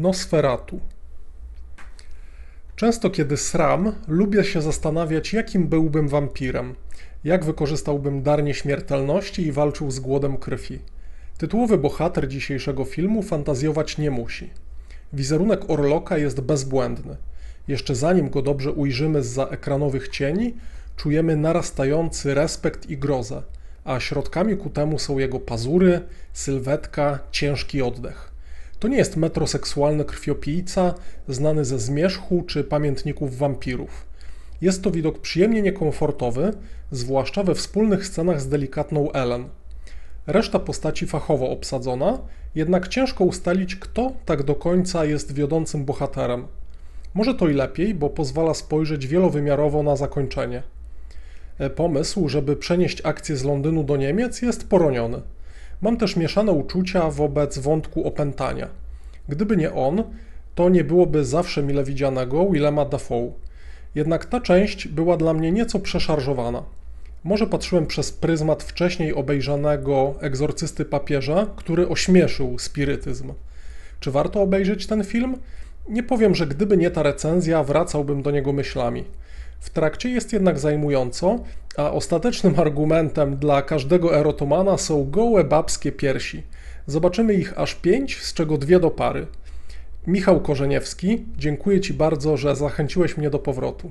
Nosferatu. Często kiedy sram, lubię się zastanawiać, jakim byłbym wampirem, jak wykorzystałbym dar nieśmiertelności i walczył z głodem krwi. Tytułowy bohater dzisiejszego filmu fantazjować nie musi. Wizerunek Orloka jest bezbłędny. Jeszcze zanim go dobrze ujrzymy zza ekranowych cieni, czujemy narastający respekt i grozę, a środkami ku temu są jego pazury, sylwetka, ciężki oddech. To nie jest metroseksualny krwiopijca znany ze zmierzchu czy pamiętników wampirów. Jest to widok przyjemnie niekomfortowy, zwłaszcza we wspólnych scenach z delikatną Ellen. Reszta postaci fachowo obsadzona, jednak ciężko ustalić, kto tak do końca jest wiodącym bohaterem. Może to i lepiej, bo pozwala spojrzeć wielowymiarowo na zakończenie. E, Pomysł, żeby przenieść akcję z Londynu do Niemiec, jest poroniony. Mam też mieszane uczucia wobec wątku opętania. Gdyby nie on, to nie byłoby zawsze mile widzianego Willema Dafoe. Jednak ta część była dla mnie nieco przeszarżowana. Może patrzyłem przez pryzmat wcześniej obejrzanego egzorcysty papieża, który ośmieszył spirytyzm. Czy warto obejrzeć ten film? Nie powiem, że gdyby nie ta recenzja, wracałbym do niego myślami. W trakcie jest jednak zajmująco, a ostatecznym argumentem dla każdego erotomana są gołe babskie piersi. Zobaczymy ich aż pięć, z czego dwie do pary. Michał Korzeniewski, dziękuję Ci bardzo, że zachęciłeś mnie do powrotu.